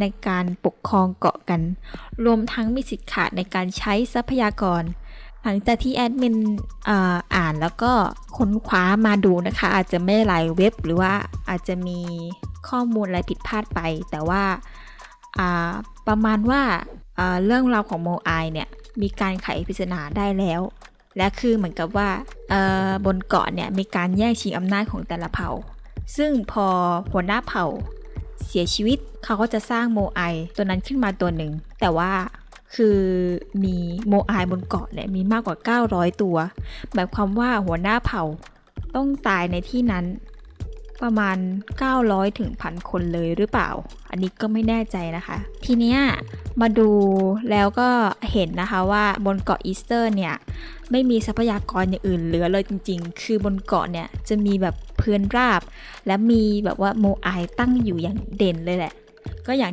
ในการปกครองเกาะกัน รวมทั้งมีสิทธิ์ขาดในการใช้ทรัพยากร หลังจากที่แอดมินอ่ออ่านแล้วก็ค้นคว้ามาดูนะคะ อาจจะไม่หลายเว็บหรือว่าอาจจะมีข้อมูลอะไรผิดพลาดไป แต่ว่าประมาณว่าเรื่องราวของโมไอเนี่ยมีการไขปริศนาได้แล้ว และคือเหมือนกับว่าบนเกาะเนี่ยมีการแย่งชิงอำนาจของแต่ละเผ่า ซึ่งพอหัวหน้าเผ่า เสียชีวิต เขาก็จะสร้างโมไอตัวนั้นขึ้นมาตัวหนึ่ง แต่ว่าคือมีโมไอบนเกาะเนี่ยมีมากกว่า 900 ตัวหมายความว่าหัวหน้าเผ่าต้องตายในที่นั้นประมาณ 900ถึงพันคนเลยหรือเปล่า อันนี้ก็ไม่แน่ใจนะคะ ทีเนี้ยมาดูแล้วก็เห็นนะคะว่าบนเกาะอีสเตอร์เนี่ย ไม่มีทรัพยากรอย่างอื่นเหลือเลยจริง ๆ คือบนเกาะเนี่ยจะมีแบบ พื้นราบ และมีแบบว่าโมไอตั้งอยู่อย่างเด่นเลยแหละ ก็อย่าง